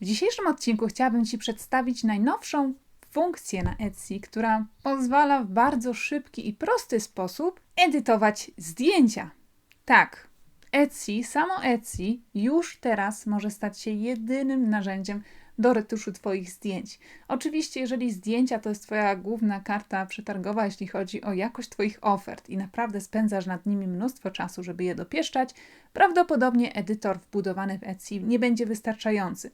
W dzisiejszym odcinku chciałabym Ci przedstawić najnowszą funkcję na Etsy, która pozwala w bardzo szybki i prosty sposób edytować zdjęcia. Tak, Etsy, samo Etsy już teraz może stać się jedynym narzędziem do retuszu Twoich zdjęć. Oczywiście, jeżeli zdjęcia to jest Twoja główna karta przetargowa, jeśli chodzi o jakość Twoich ofert i naprawdę spędzasz nad nimi mnóstwo czasu, żeby je dopieszczać, prawdopodobnie edytor wbudowany w Etsy nie będzie wystarczający.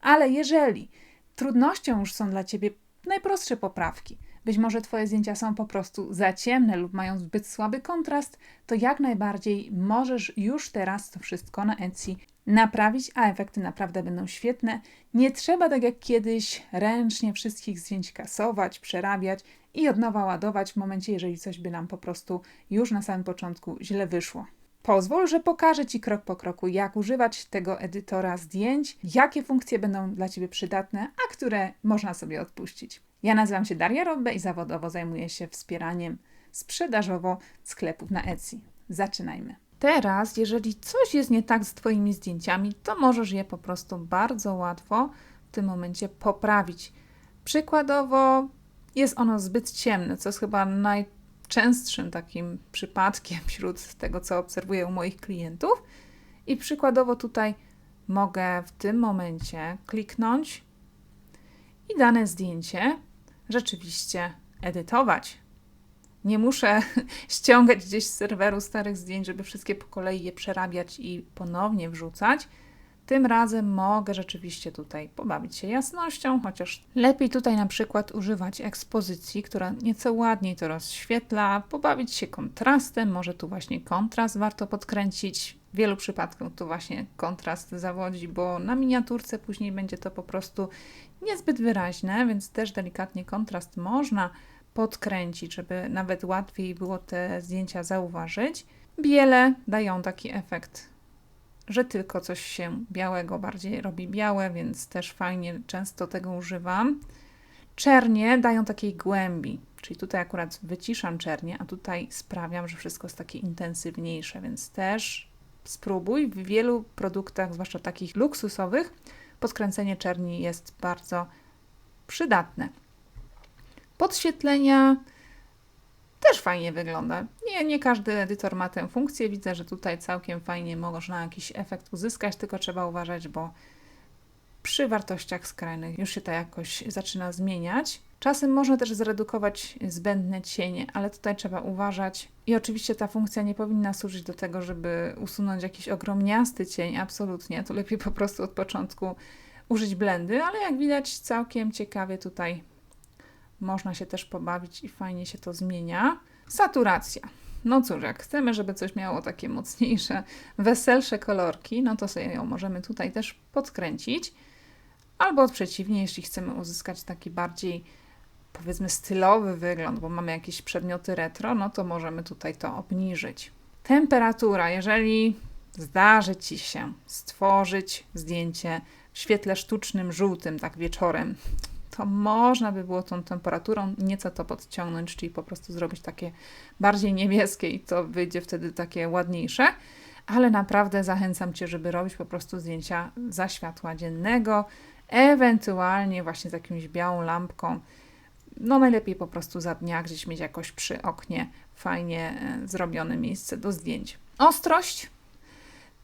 Ale jeżeli trudnością już są dla Ciebie najprostsze poprawki, być może Twoje zdjęcia są po prostu za ciemne lub mają zbyt słaby kontrast, to jak najbardziej możesz już teraz to wszystko na Etsy naprawić, a efekty naprawdę będą świetne. Nie trzeba tak jak kiedyś ręcznie wszystkich zdjęć kasować, przerabiać i od nowa ładować w momencie, jeżeli coś by nam po prostu już na samym początku źle wyszło. Pozwól, że pokażę Ci krok po kroku, jak używać tego edytora zdjęć, jakie funkcje będą dla Ciebie przydatne, a które można sobie odpuścić. Ja nazywam się Daria Robbe i zawodowo zajmuję się wspieraniem sprzedażowo sklepów na Etsy. Zaczynajmy. Teraz, jeżeli coś jest nie tak z Twoimi zdjęciami, to możesz je po prostu bardzo łatwo w tym momencie poprawić. Przykładowo jest ono zbyt ciemne, co jest chyba najczęstszym takim przypadkiem wśród tego, co obserwuję u moich klientów. I przykładowo tutaj mogę w tym momencie kliknąć i dane zdjęcie rzeczywiście edytować. Nie muszę ściągać gdzieś z serweru starych zdjęć, żeby wszystkie po kolei je przerabiać i ponownie wrzucać. Tym razem mogę rzeczywiście tutaj pobawić się jasnością, chociaż lepiej tutaj na przykład używać ekspozycji, która nieco ładniej to rozświetla, pobawić się kontrastem, może tu właśnie kontrast warto podkręcić. W wielu przypadkach tu właśnie kontrast zawodzi, bo na miniaturce później będzie to po prostu niezbyt wyraźne, więc też delikatnie kontrast można podkręcić, żeby nawet łatwiej było te zdjęcia zauważyć. Biele dają taki efekt, że tylko coś się białego bardziej robi białe, więc też fajnie często tego używam. Czernie dają takiej głębi, czyli tutaj akurat wyciszam czernie, a tutaj sprawiam, że wszystko jest takie intensywniejsze, więc też spróbuj. W wielu produktach, zwłaszcza takich luksusowych, podkręcenie czerni jest bardzo przydatne. Podświetlenia też fajnie wygląda. Nie, nie każdy edytor ma tę funkcję. Widzę, że tutaj całkiem fajnie można jakiś efekt uzyskać, tylko trzeba uważać, bo przy wartościach skrajnych już się to jakoś zaczyna zmieniać. Czasem można też zredukować zbędne cienie, ale tutaj trzeba uważać. I oczywiście ta funkcja nie powinna służyć do tego, żeby usunąć jakiś ogromniasty cień, absolutnie. To lepiej po prostu od początku użyć blendy, ale jak widać całkiem ciekawie tutaj można się też pobawić i fajnie się to zmienia. Saturacja. No cóż, jak chcemy, żeby coś miało takie mocniejsze, weselsze kolorki, no to sobie ją możemy tutaj też podkręcić. Albo przeciwnie, jeśli chcemy uzyskać taki bardziej powiedzmy stylowy wygląd, bo mamy jakieś przedmioty retro, no to możemy tutaj to obniżyć. Temperatura, jeżeli zdarzy Ci się stworzyć zdjęcie w świetle sztucznym, żółtym, tak wieczorem, to można by było tą temperaturą nieco to podciągnąć, czyli po prostu zrobić takie bardziej niebieskie i to wyjdzie wtedy takie ładniejsze. Ale naprawdę zachęcam Cię, żeby robić po prostu zdjęcia za światła dziennego, ewentualnie właśnie z jakąś białą lampką. No najlepiej po prostu za dnia gdzieś mieć jakoś przy oknie fajnie e, zrobione miejsce do zdjęć. Ostrość.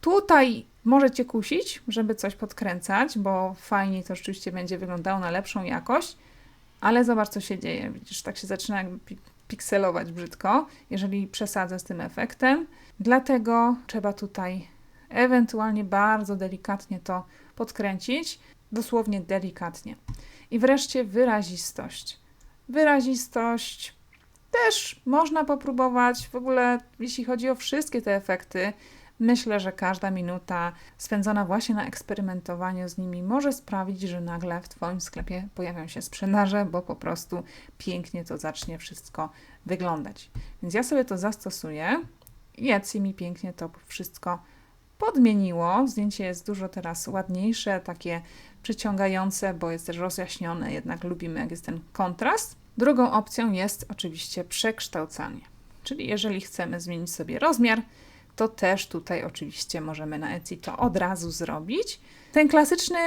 Tutaj może Cię kusić, żeby coś podkręcać, bo fajniej to rzeczywiście będzie wyglądało na lepszą jakość, ale zobacz, co się dzieje. Widzisz, tak się zaczyna jakby pikselować brzydko, jeżeli przesadzę z tym efektem. Dlatego trzeba tutaj ewentualnie bardzo delikatnie to podkręcić, dosłownie delikatnie. I wreszcie wyrazistość. Wyrazistość też można popróbować. W ogóle, jeśli chodzi o wszystkie te efekty, Myślę, że każda minuta spędzona właśnie na eksperymentowaniu z nimi może sprawić, że nagle w Twoim sklepie pojawią się sprzedaże, bo po prostu pięknie to zacznie wszystko wyglądać. Więc ja sobie to zastosuję i mi pięknie to wszystko podmieniło. Zdjęcie jest dużo teraz ładniejsze, takie przyciągające, bo jest też rozjaśnione, jednak lubimy, jak jest ten kontrast. Drugą opcją jest oczywiście przekształcanie. Czyli jeżeli chcemy zmienić sobie rozmiar, to też tutaj oczywiście możemy na Etsy to od razu zrobić. Ten klasyczny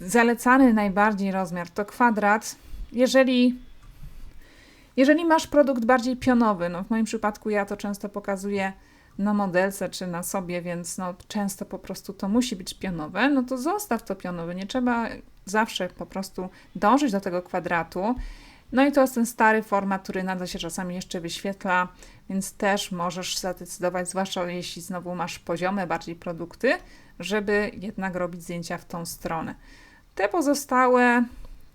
zalecany najbardziej rozmiar to kwadrat. Jeżeli, jeżeli masz produkt bardziej pionowy, no w moim przypadku ja to często pokazuję na modelce czy na sobie, więc no często po prostu to musi być pionowe, no to zostaw to pionowe. Nie trzeba zawsze po prostu dążyć do tego kwadratu. No i to jest ten stary format, który nadal się czasami jeszcze wyświetla, więc też możesz zadecydować, zwłaszcza jeśli znowu masz poziome bardziej produkty, żeby jednak robić zdjęcia w tą stronę. Te pozostałe,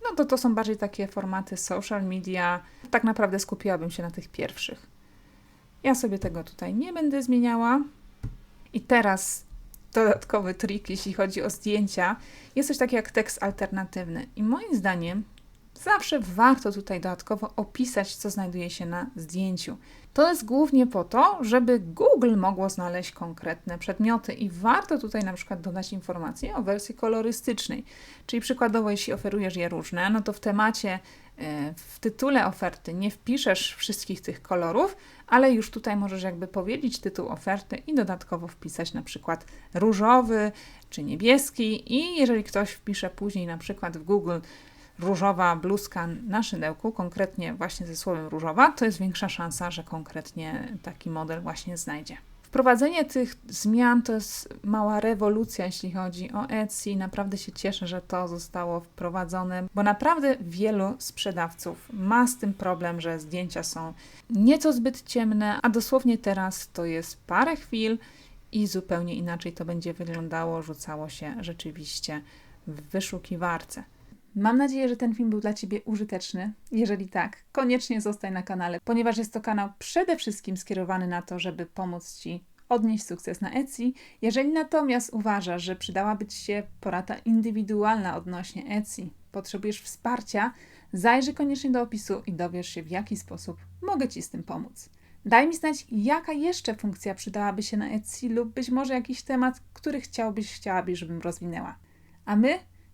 no to to są bardziej takie formaty social media. Tak naprawdę skupiłabym się na tych pierwszych. Ja sobie tego tutaj nie będę zmieniała. I teraz dodatkowy trik, jeśli chodzi o zdjęcia, jest coś takiego jak tekst alternatywny. I moim zdaniem zawsze warto tutaj dodatkowo opisać, co znajduje się na zdjęciu. To jest głównie po to, żeby Google mogło znaleźć konkretne przedmioty i warto tutaj na przykład dodać informacje o wersji kolorystycznej. Czyli przykładowo, jeśli oferujesz je różne, no to w temacie, e, w tytule oferty nie wpiszesz wszystkich tych kolorów, ale już tutaj możesz jakby powiedzieć tytuł oferty i dodatkowo wpisać na przykład różowy czy niebieski i jeżeli ktoś wpisze później na przykład w Google różowa bluzka na szydełku, konkretnie właśnie ze słowem różowa, to jest większa szansa, że konkretnie taki model właśnie znajdzie. Wprowadzenie tych zmian to jest mała rewolucja, jeśli chodzi o Etsy. Naprawdę się cieszę, że to zostało wprowadzone, bo naprawdę wielu sprzedawców ma z tym problem, że zdjęcia są nieco zbyt ciemne, a dosłownie teraz to jest parę chwil i zupełnie inaczej to będzie wyglądało, rzucało się rzeczywiście w wyszukiwarce. Mam nadzieję, że ten film był dla Ciebie użyteczny. Jeżeli tak, koniecznie zostań na kanale, ponieważ jest to kanał przede wszystkim skierowany na to, żeby pomóc Ci odnieść sukces na Etsy. Jeżeli natomiast uważasz, że przydałaby Ci się porada indywidualna odnośnie Etsy, potrzebujesz wsparcia, zajrzyj koniecznie do opisu i dowiesz się, w jaki sposób mogę Ci z tym pomóc. Daj mi znać, jaka jeszcze funkcja przydałaby się na Etsy lub być może jakiś temat, który chciałbyś, chciałabyś, żebym rozwinęła. A my